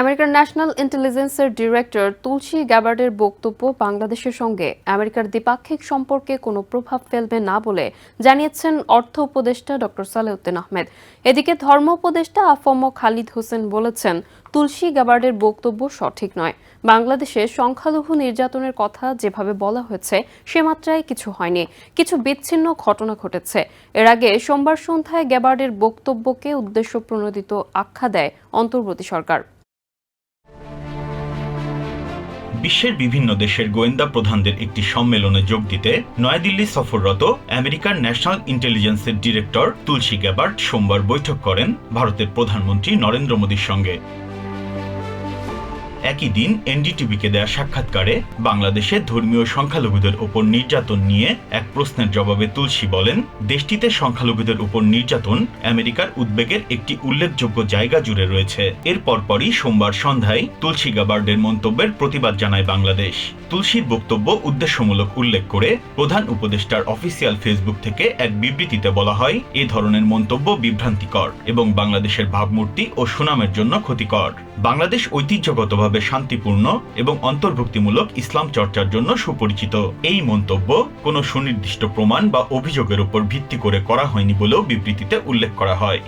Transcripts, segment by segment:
আমেরিকার ন্যাশনাল ইন্টেলিজেন্সের ডিরেক্টর তুলসী গ্যাবার্ডের বক্তব্য বাংলাদেশের সঙ্গে আমেরিকার দ্বিপাক্ষিক সম্পর্কে কোনো প্রভাব ফেলবে না বলে জানিয়েছেন অর্থ উপদেষ্টা ডক্টর সালেউদ্দিন আহমেদ। এদিকে ধর্ম উপদেষ্টা আফম খালিদ হোসেন বলেছেন, তুলসী গ্যাবার্ডের বক্তব্য সঠিক নয়। বাংলাদেশে সংখ্যালঘু নির্যাতনের কথা যেভাবে বলা হয়েছে, সে মাত্রায় কিছু হয়নি। কিছু বিচ্ছিন্ন ঘটনা ঘটেছে। এর আগে সোমবার সন্ধ্যায় গ্যাবার্ডের বক্তব্যকে উদ্দেশ্য প্রণোদিত আখ্যা দেয় অন্তর্বর্তী সরকার। বিশ্বের বিভিন্ন দেশের গোয়েন্দা প্রধানদের একটি সম্মেলনে যোগ দিতে নয়াদিল্লি সফররত আমেরিকার ন্যাশনাল ইন্টেলিজেন্সের ডিরেক্টর তুলসী গ্যাবার্ট সোমবার বৈঠক করেন ভারতের প্রধানমন্ত্রী নরেন্দ্র মোদীর সঙ্গে। একই দিন এনডিটিভিকে দেয়া সাক্ষাৎকারে বাংলাদেশে ধর্মীয় সংখ্যালঘুদের উপর নির্যাতন নিয়ে এক প্রশ্নের জবাবে তুলসী বলেন, দেশটিতে সংখ্যালঘুদের উপর নির্যাতন আমেরিকার উদ্বেগের একটি উল্লেখযোগ্য জায়গা জুড়ে রয়েছে। এর পরপরই সোমবার সন্ধ্যায় তুলসী গাবার্ডের মন্তব্যের প্রতিবাদ জানায় বাংলাদেশ। তুলসীর বক্তব্য উদ্দেশ্যমূলক উল্লেখ করে প্রধান উপদেষ্টার অফিসিয়াল ফেসবুক থেকে এক বিবৃতিতে বলা হয়, এ ধরনের মন্তব্য বিভ্রান্তিকর এবং বাংলাদেশের ভাবমূর্তি ও সুনামের জন্য ক্ষতিকর। বাংলাদেশ ঐতিহ্যগতভাবে শান্তিপূর্ণ এবং অন্তর্ভুক্তিমূলক ইসলাম চর্চার জন্য সুপরিচিত। এই মন্তব্য কোনো সুনির্দিষ্ট প্রমাণ বা অভিযোগের উপর ভিত্তি করে করা হয়নি বলেও বিবৃতিতে উল্লেখ করা হয়।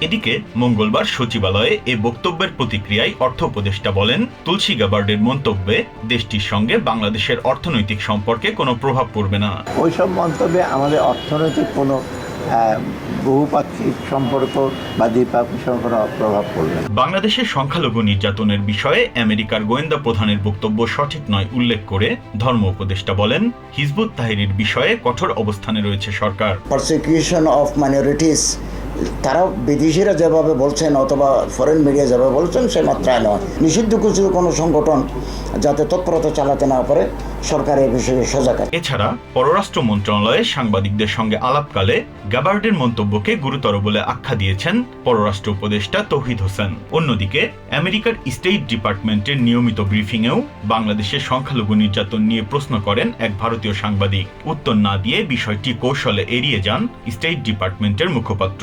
এদিকে মঙ্গলবার সচিবালয়ে এ বক্তব্যের প্রতিক্রিয়ায় অর্থ উপদেষ্টা বলেন, তুলসী গাবার্ডের মন্তব্যে দেশটির সঙ্গে বাংলাদেশের অর্থনৈতিক সম্পর্কে কোনো প্রভাব পড়বে না। ওইসব মন্তব্যে আমাদের অর্থনৈতিক কোনো বহুপাক্ষিক সম্পর্ক বা দ্বিপাক্ষিক সম্পর্ক প্রভাব পড়বে। বাংলাদেশের সংখ্যালঘু নির্যাতনের বিষয়ে আমেরিকার গোয়েন্দা প্রধানের বক্তব্য সঠিক নয় উল্লেখ করে ধর্ম উপদেষ্টা বলেন হিজবুত তাহিরির বিষয়ে কঠোর অবস্থানে রয়েছে সরকার। প্রসিকিউশন অফ মাইনরিটিস তারা বিদেশিরা যেভাবে বলছেন অথবা ফরেন মিডিয়া যেভাবে বলছেন সে মাত্রায় নয়। নিষিদ্ধ কিছু কোনো সংগঠন যাতে তৎপরতা চালাতে না পারে, সরকার এ বিষয়ে সজাগ এছাড়া পররাষ্ট্র মন্ত্রণালয়ে সাংবাদিকদের সঙ্গে আলাপকালে গাবার্ডের মন্তব্যকে গুরুতর বলে আখ্যা দিয়েছেন পররাষ্ট্র উপদেষ্টা তৌহিদ হোসেন। অন্যদিকে, আমেরিকার স্টেট ডিপার্টমেন্টের নিয়মিত ব্রিফিংয়েও বাংলাদেশের সংখ্যালঘু নির্যাতন নিয়ে প্রশ্ন করেন এক ভারতীয় সাংবাদিক। উত্তর না দিয়ে বিষয়টি কৌশলে এড়িয়ে যান স্টেট ডিপার্টমেন্টের মুখপাত্র।